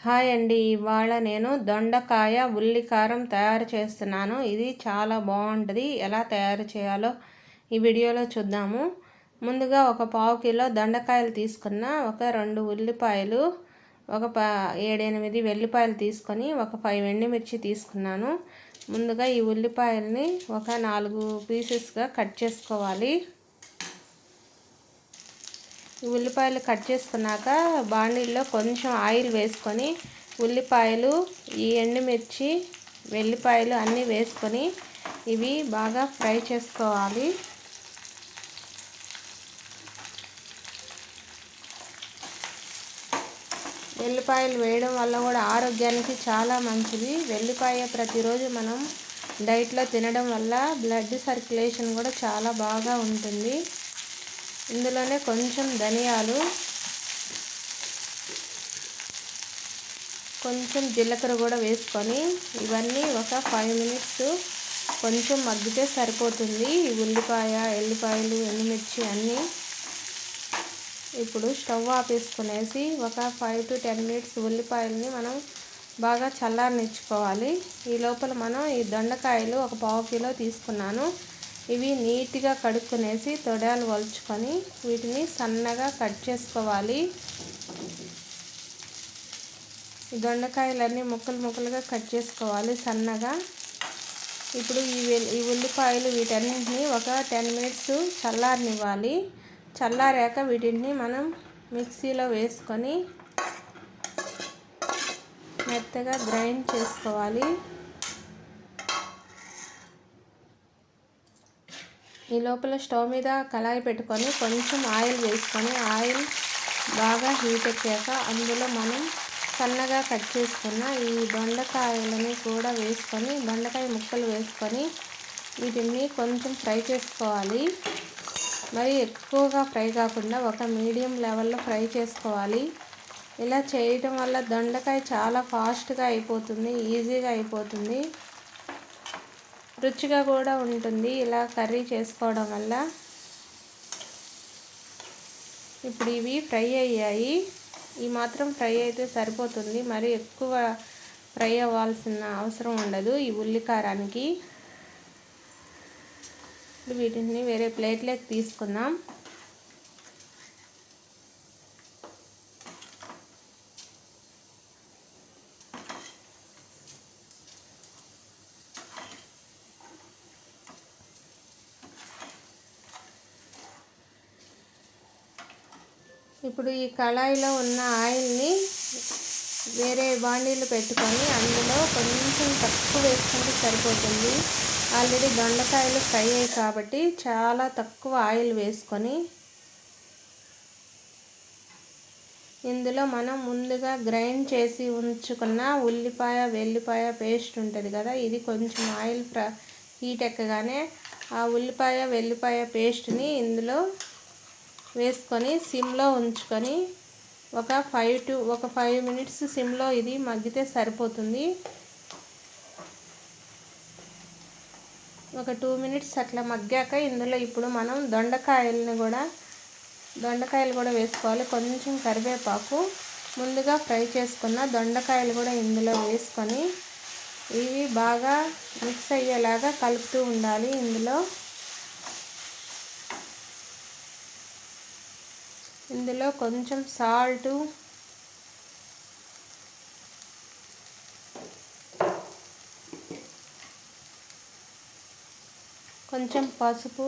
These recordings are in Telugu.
హాయ్ అండి. ఇవాళ నేను దొండకాయ ఉల్లికారం తయారు చేస్తున్నాను. ఇది చాలా బాగుంటుంది. ఎలా తయారు చేయాలో ఈ వీడియోలో చూద్దాము. ముందుగా ఒక పావు కిలో దొండకాయలు తీసుకున్న ఒక రెండు ఉల్లిపాయలు ఒక ప ఏడెనిమిది వెల్లిపాయలు తీసుకొని ఒక ఫైవ్ ఎండుమిర్చి తీసుకున్నాను. ముందుగా ఈ ఉల్లిపాయల్ని ఒక నాలుగు పీసెస్గా కట్ చేసుకోవాలి. ఉల్లిపాయలు కట్ చేసుకున్నాక బాండీల్లో కొంచెం ఆయిల్ వేసుకొని ఉల్లిపాయలు ఈ ఎండుమిర్చి వెల్లిపాయలు అన్నీ వేసుకొని ఇవి బాగా ఫ్రై చేసుకోవాలి. వెల్లిపాయలు వేయడం వల్ల కూడా ఆరోగ్యానికి చాలా మంచిది. వెల్లిపాయ ప్రతిరోజు మనం డైట్లో తినడం వల్ల బ్లడ్ సర్క్యులేషన్ కూడా చాలా బాగా ఉంటుంది. ఇందులోనే కొంచెం ధనియాలు కొంచెం జీలకర్ర కూడా వేసుకొని ఇవన్నీ ఒక ఫైవ్ మినిట్స్ కొంచెం మగ్గితే సరిపోతుంది. ఉల్లిపాయ ఎల్లిపాయలు ఎండుమిర్చి అన్నీ ఇప్పుడు స్టవ్ ఆపేసుకునేసి ఒక ఫైవ్ టు టెన్ మినిట్స్ ఉల్లిపాయలని మనం బాగా చల్లారనిచ్చుకోవాలి. ఈ లోపల మనం ఈ దొండకాయలు ఒక పావు కిలో తీసుకున్నాను. ఇవి నీట్గా కడుక్కునేసి తొడాలు వలుచుకొని వీటిని సన్నగా కట్ చేసుకోవాలి. ఈ దొండకాయలన్నీ ముక్కలు ముక్కలుగా కట్ చేసుకోవాలి సన్నగా. ఇప్పుడు ఈ ఈ ఉల్లిపాయలు వీటన్నింటినీ ఒక టెన్ మినిట్స్ చల్లారనివ్వాలి. చల్లారాక వీటిని మనం మిక్సీలో వేసుకొని మెత్తగా గ్రైండ్ చేసుకోవాలి. ఈ లోపల స్టవ్ మీద కళాయి పెట్టుకొని కొంచెం ఆయిల్ వేసుకొని ఆయిల్ బాగా హీట్ ఎక్కాక అందులో మనం సన్నగా కట్ చేసుకున్న ఈ బెండకాయలని కూడా వేసుకొని దొండకాయ ముక్కలు వేసుకొని వీటిని కొంచెం ఫ్రై చేసుకోవాలి. మరి ఎక్కువగా ఫ్రై కాకుండా ఒక మీడియం లెవెల్లో ఫ్రై చేసుకోవాలి. ఇలా చేయటం వల్ల దొండకాయ చాలా ఫాస్ట్గా అయిపోతుంది ఈజీగా అయిపోతుంది. రుచిగా కూడా ఉంటుంది ఇలా కర్రీ చేసుకోవడం వల్ల. ఇప్పుడు ఇవి ఫ్రై అయ్యాయి. ఈ మాత్రం ఫ్రై అయితే సరిపోతుంది. మరి ఎక్కువ ఫ్రై అవ్వాల్సిన అవసరం ఉండదు ఈ ఉల్లికారానికి. వీటిని వేరే ప్లేట్లోకి తీసుకుందాం. ఇప్పుడు ఈ కళాయిలో ఉన్న ఆయిల్ని వేరే బాండీలు పెట్టుకొని అందులో కొంచెం తక్కువ వేసుకుంటే సరిపోతుంది. ఆల్రెడీ దొండకాయలు ఫ్రై అయ్యాయి కాబట్టి చాలా తక్కువ ఆయిల్ వేసుకొని ఇందులో మనం ముందుగా గ్రైండ్ చేసి ఉంచుకున్న ఉల్లిపాయ వెల్లిపాయ పేస్ట్ ఉంటుంది కదా ఇది కొంచెం ఆయిల్ హీట్ ఎక్కగానే ఆ ఉల్లిపాయ వెల్లిపాయ పేస్ట్ని ఇందులో వేసుకొని సిమ్లో ఉంచుకొని ఒక ఫైవ్ టు ఒక ఫైవ్ మినిట్స్ సిమ్లో ఇది మగ్గితే సరిపోతుంది. ఒక టూ మినిట్స్ అట్లా మగ్గాక ఇందులో ఇప్పుడు మనం దొండకాయలని కూడా దొండకాయలు కూడా వేసుకోవాలి. కొంచెం కరివేపాకు ముందుగా ఫ్రై చేసుకున్న దొండకాయలు కూడా ఇందులో వేసుకొని ఇవి బాగా మిక్స్ అయ్యేలాగా కలుపుతూ ఉండాలి ఇందులో. ఇందులో కొంచెం సాల్టు. కొంచెం పసుపు.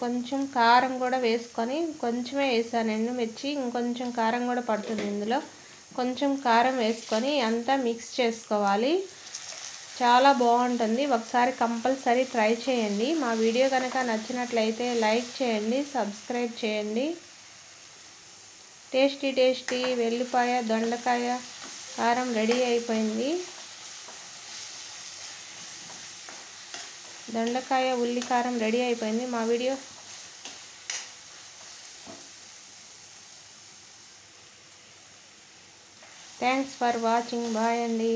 కొంచెం కారం కూడా వేసుకొని కొంచెమే వేసాను మిర్చి ఇంకొంచెం కారం కూడా పడుతుంది ఇందులో. కొంచెం కారం వేసుకొని అంతా మిక్స్ చేసుకోవాలి. చాలా బాగుంటుంది. ఒకసారి కంపల్సరీ ట్రై చేయండి. మా వీడియో కనుక నచ్చినట్లయితే లైక్ చేయండి సబ్స్క్రైబ్ చేయండి. టేస్టీ టేస్టీ వెల్లిపాయ దొండకాయ కారం రెడీ అయిపోయింది. దొండకాయ ఉల్లి కారం రెడీ అయిపోయింది. మా video thanks for watching bye అండి.